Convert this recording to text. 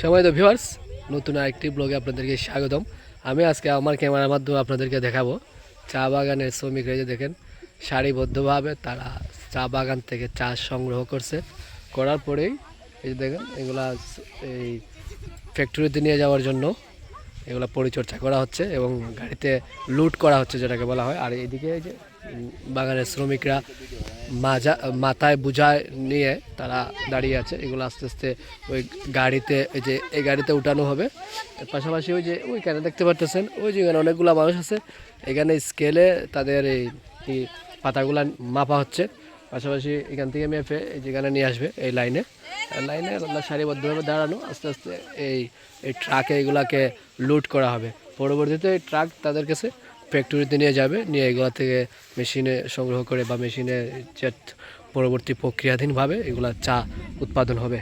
সময় তো ভিউয়ার্স নতুন আরেকটি ব্লগে আপনাদেরকে স্বাগতম। আমি আজকে আমার ক্যামেরার মাধ্যমে আপনাদেরকে দেখাবো চা বাগানের শ্রমিকরা যে দেখেন, সারিবদ্ধভাবে তারা চা বাগান থেকে চা সংগ্রহ করছে। করার পরেই এই দেখেন, এগুলা এই ফ্যাক্টরিতে নিয়ে যাওয়ার জন্য এগুলো পরিচর্যা করা হচ্ছে এবং গাড়িতে লুট করা হচ্ছে যেটাকে বলা হয়। আর এদিকে যে বাগানের শ্রমিকরা মাজা, মাথায় বুঝায় নিয়ে তারা দাঁড়িয়ে আছে। এগুলো আস্তে আস্তে ওই গাড়িতে, এই যে এই গাড়িতে উঠানো হবে। পাশাপাশি ওই যে ওইখানে দেখতে পারতেছেন, ওই যে এখানে অনেকগুলো মানুষ আছে। এখানে স্কেলে তাদের এই পাতাগুলা মাপা হচ্ছে। পাশাপাশি এখান থেকে মেপে এই যেখানে নিয়ে আসবে, এই লাইনে লাইনে সারিবদ্ধভাবে দাঁড়ানো, আস্তে আস্তে এই এই ট্রাকে এগুলাকে লুট করা হবে। পরবর্তীতে এই ট্রাক তাদের কাছে ফ্যাক্টরিতে নিয়ে যাবে, নিয়ে এগুলা থেকে মেশিনে সংগ্রহ করে বা মেশিনে পরবর্তী প্রক্রিয়াধীনভাবে এগুলা চা উৎপাদন হবে।